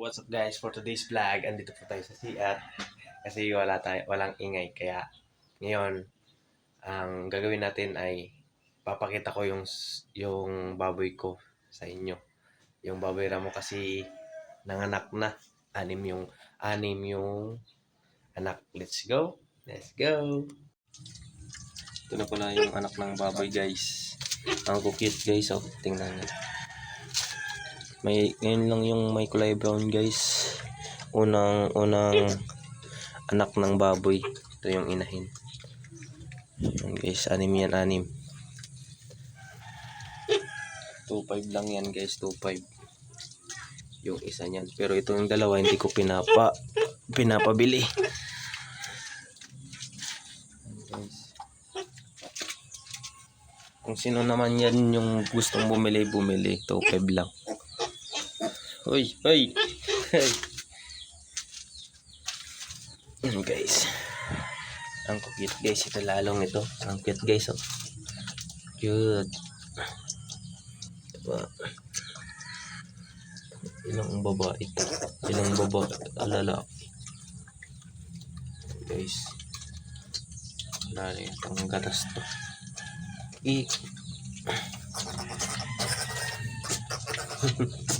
What's up guys for today's vlog? Andito po tayo sa CR kasi wala tayo, walang ingay kaya ngayon ang gagawin natin ay papakita ko yung yung baboy ko sa inyo. Yung baboy ramo kasi nanganak na. Anim yung anim yung anak. Let's go. Let's go. Ito na pala yung anak ng baboy guys. Ang cute guys. Oh, tingnan nyo. May ngayon lang yung may kulay brown guys. Unang unang anak ng baboy. Ito yung inahin. Yan guys, anim yan, anim. 2.5 lang yan guys, 2.5. Yung isa niyan. Pero itong dalawa hindi ko pinapa pinapabili. Kung sino naman yan yung gustong bumili, bumili. 2.5 lang. Uy, uy. Yan guys. Ang cute guys. Ito lalong ito. Ang cute guys. Oh. Cute. Ito ba? Ilang babae. Ilang babae. Alala. Guys. Wala rin itong gatas to. I.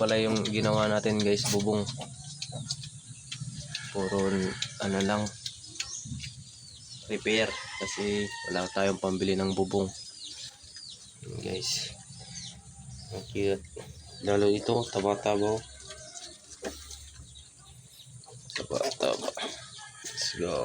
pala yung ginawa natin guys, bubong. Puro ano lang repair kasi wala tayong pambili ng bubong. Guys. Ang cute. Lalo ito, taba-taba. Taba-taba. Let's go.